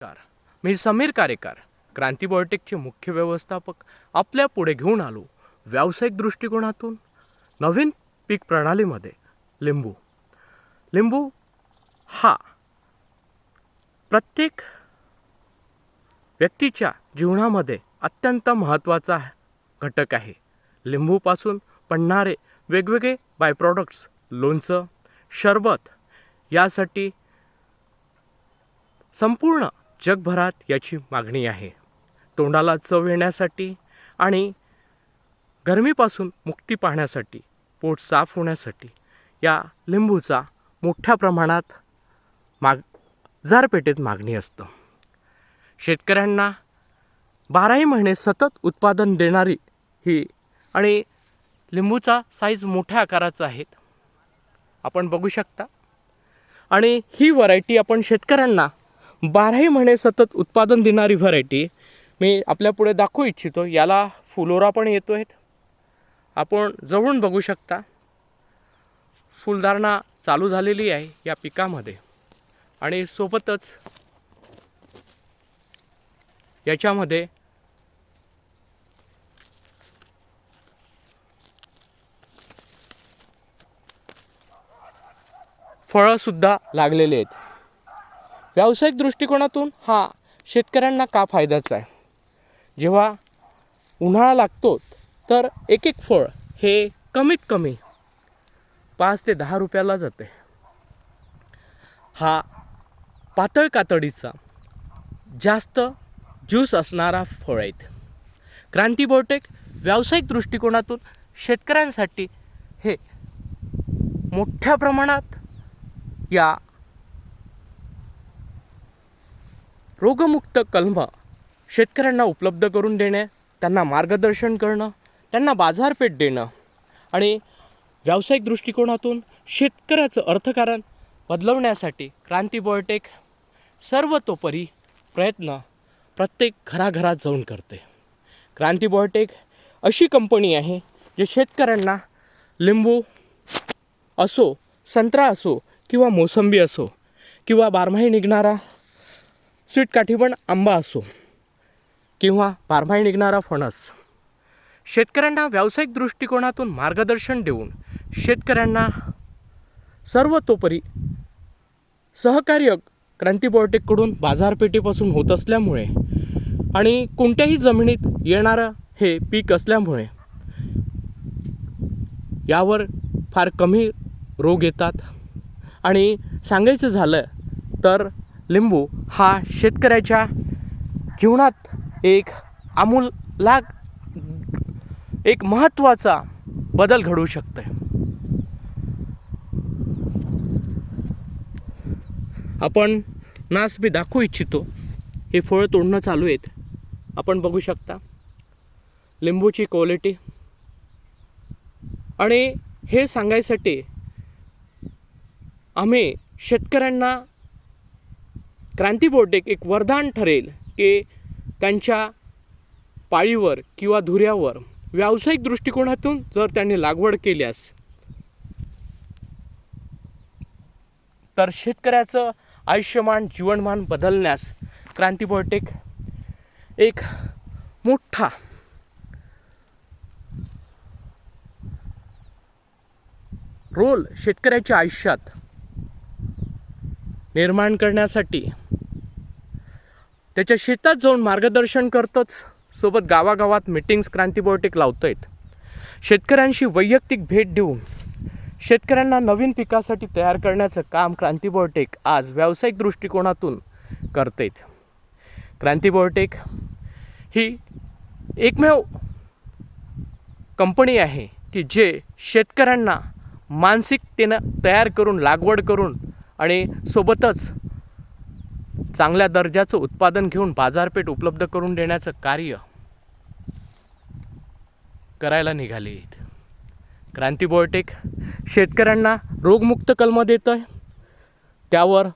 नमस्कार मी समीर कारेकर क्रांती बायोटेकचे मुख्य व्यवस्थापक आपल्या पुढे घेऊन आलो व्यावसायिक दृष्टिकोनातून नवीन पीक प्रणालीमध्ये लिंबू. लिंबू हा प्रत्येक व्यक्तीच्या जीवनामध्ये अत्यंत महत्त्वाचा घटक आहे. लिंबूपासून पडणारे वेगवेगळे बाय प्रॉडक्ट्स लोणचं शरबत यासाठी संपूर्ण जगभरात याची मागणी आहे. तोंडाला चव येण्यासाठी आणि गरमीपासून मुक्ती पाहण्यासाठी पोट साफ होण्यासाठी या लिंबूचा मोठ्या प्रमाणात माग बाजारपेठेत मागणी असतं. शेतकऱ्यांना बाराही महिने सतत उत्पादन देणारी ही आणि लिंबूचा साईज मोठ्या आकाराचा आहेत आपण बघू शकता. आणि ही व्हरायटी आपण शेतकऱ्यांना बाराही महिने सतत उत्पादन देणारी व्हरायटी मी आपल्या पुढे दाखवू इच्छितो. याला फुलोरा पण येतो आहेत. आपण जवळून बघू शकता. फुलधारणा चालू झालेली आहे या पिकामध्ये. आणि सोबतच याच्यामध्ये फळंसुद्धा लागलेली आहेत. व्यावसायिक दृष्टिकोनातून हा शेतकऱ्यांना का फायद्याचा आहे? जेव्हा उन्हाळा लागतो तर एक एक फळ हे कमीत कमी पाच ते दहा रुपयाला जाते. हा पातळ कातडीचा जास्त ज्यूस असणारा फळ आहेत. क्रांती बोटेक व्यावसायिक दृष्टिकोनातून शेतकऱ्यांसाठी हे मोठ्या प्रमाणात या रोगमुक्त कलम शेतकऱ्यांना उपलब्ध करून देणे त्यांना मार्गदर्शन करणं त्यांना बाजारपेठ देणं आणि व्यावसायिक दृष्टिकोनातून शेतकऱ्याचं अर्थकारण बदलवण्यासाठी क्रांती बॉयटेक सर्वतोपरी प्रयत्न प्रत्येक घराघरात जाऊन करते. क्रांती बॉयटेक अशी कंपनी आहे जे शेतकऱ्यांना लिंबू असो संत्रा असो किंवा मोसंबी असो किंवा बारमाही निघणारा स्वीट काठीबण आंबा असो किंवा बारमाही निघणारा फणस. शेतकऱ्यांना व्यावसायिक दृष्टिकोनातून मार्गदर्शन देऊन शेतकऱ्यांना सर्वतोपरी सहकार्य क्रांती बायोटेककडून बाजारपेठेपासून होत असल्यामुळे आणि कोणत्याही जमिनीत येणारं हे पीक असल्यामुळे यावर फार कमी रोग येतात. आणि सांगायचं झालं तर लिंबू हा शेतकऱ्याच्या जीवनात एक आमूलाग एक महत्त्वाचा बदल घडवू शकतो आपण नास मी दाखवू इच्छितो. हे फळं तोडणं चालू आहेत. आपण बघू शकता. लिंबूची क्वालिटी आणि हे सांगायसाठी आम्ही शेतकऱ्यांना क्रांती बोर्डेक एक वरदान ठरेल की त्यांच्या पाळीवर किंवा धुऱ्यावर व्यावसायिक दृष्टिकोनातून जर त्यांनी लागवड केल्यास तर शेतकऱ्याचं आयुष्यमान जीवनमान बदलण्यास क्रांती बायोटेक एक मोठा रोल शेतकऱ्याच्या आयुष्यात निर्माण करण्यासाठी. त्याच्या शेतात जाऊन मार्गदर्शन करतोच. सोबत गावागावात मिटिंग्स क्रांती लावत आहेत शेतकऱ्यांशी वैयक्तिक भेट देऊन शेतकऱ्यांना नवीन पिकासाठी तयार करण्याचं काम क्रांतीबोटेक आज व्यावसायिक दृष्टिकोनातून करतेत क्रांती बायोटेक ही एकमेव कंपनी आहे की जे शेतकऱ्यांना मानसिकतेनं तयार करून लागवड करून आणि सोबतच चांगल्या दर्जाचं उत्पादन घेऊन बाजारपेठ उपलब्ध करून देण्याचं कार्य करायला निघाले आहेत. क्रांती बायोटेक शेतकऱ्यांना रोगमुक्त कलम देतं आहे त्यावर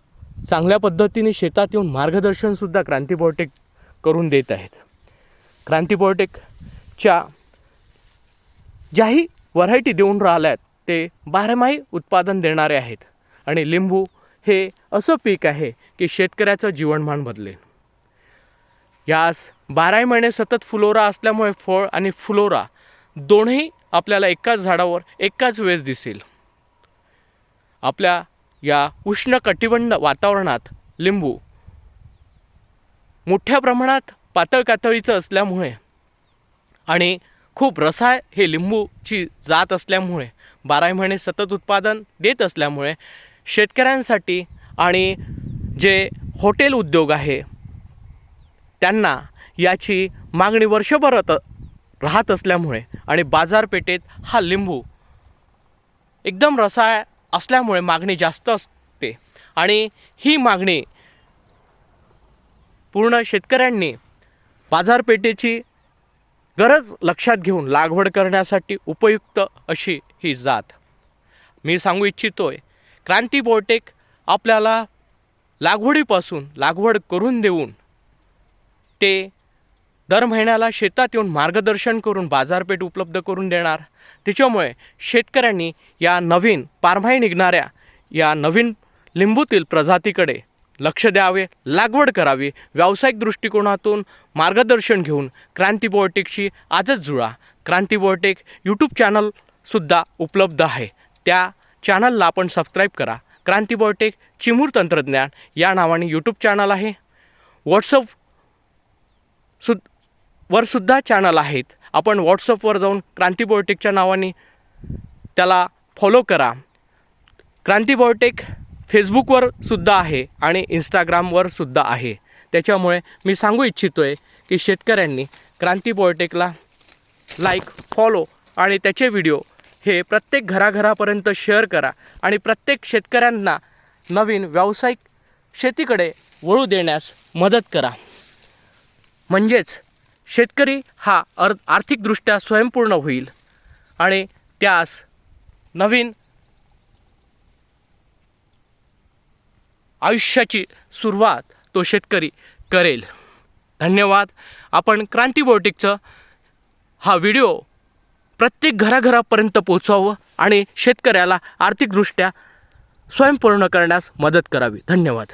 चांगल्या पद्धतीने शेतात येऊन मार्गदर्शनसुद्धा क्रांती बायोटेक करून देत आहेत. क्रांती बायोटेकच्या ज्याही व्हरायटी देऊन राहिल्या आहेत ते बारमाही उत्पादन देणारे आहेत. आणि लिंबू हे असं पीक आहे की शेतकऱ्याचं जीवनमान बदलेल. यास बाराही महिने सतत फुलोरा असल्यामुळे फळ आणि फुलोरा दोन्ही आपल्याला एकाच झाडावर एकाच वेळेस दिसेल. आपल्या या उष्ण कटिबंध वातावरणात लिंबू मोठ्या प्रमाणात पातळ कातळीचं असल्यामुळे आणि खूप रसाळ हे लिंबूची जात असल्यामुळे बाराही महिने सतत उत्पादन देत असल्यामुळे शेतकऱ्यांसाठी आणि जे हॉटेल उद्योग आहे त्यांना याची मागणी वर्षभरात राहत असल्यामुळे आणि बाजारपेठेत हा लिंबू एकदम रसाळ असल्यामुळे मागणी जास्त असते. आणि ही मागणी पूर्ण शेतकऱ्यांनी बाजारपेठेची गरज लक्षात घेऊन लागवड करण्यासाठी उपयुक्त अशी ही जात. मी सांगू इच्छितो आहे क्रांती बोटेक आपल्याला लागवडीपासून लागवड करून देऊन ते दर महिन्याला शेतात येऊन मार्गदर्शन करून बाजारपेठ उपलब्ध करून देणार. त्याच्यामुळे शेतकऱ्यांनी या नवीन पारमाही निघणाऱ्या या नवीन लिंबूतील प्रजातीकडे लक्ष द्यावे लागवड करावी व्यावसायिक दृष्टिकोनातून मार्गदर्शन घेऊन क्रांती आजच जुळा. क्रांती बायोटेक यूट्यूब चॅनलसुद्धा उपलब्ध आहे. त्या चॅनलला आपण सबस्क्राईब करा. क्रांती बायोटेक चिमूर तंत्रज्ञान या नावाने यूट्यूब चॅनल आहे. व्हॉट्सअप सु वरसुद्धा चॅनल आहेत. आपण व्हॉट्सअपवर जाऊन क्रांती बॉयटेकच्या नावाने त्याला फॉलो करा. क्रांती बायोटेक फेसबुकवर सुद्धा आहे आणि इंस्टाग्रामवर सुद्धा आहे. त्याच्यामुळे मी सांगू इच्छितो आहे की शेतकऱ्यांनी क्रांती बायोटेकला लाईक फॉलो आणि त्याचे व्हिडिओ हे प्रत्येक घराघरापर्यंत शेअर करा आणि प्रत्येक शेतकऱ्यांना नवीन व्यावसायिक शेतीकडे वळू देण्यास मदत करा. म्हणजेच शेतकरी हा अर् आर्थिकदृष्ट्या स्वयंपूर्ण होईल आणि त्यास नवीन आयुष्याची सुरुवात तो शेतकरी करेल. धन्यवाद. आपण क्रांती बोटिकचं हा व्हिडिओ प्रत्येक घराघरापर्यंत पोचवावं आणि शेतकऱ्याला आर्थिकदृष्ट्या स्वयंपूर्ण करण्यास मदत करावी. धन्यवाद.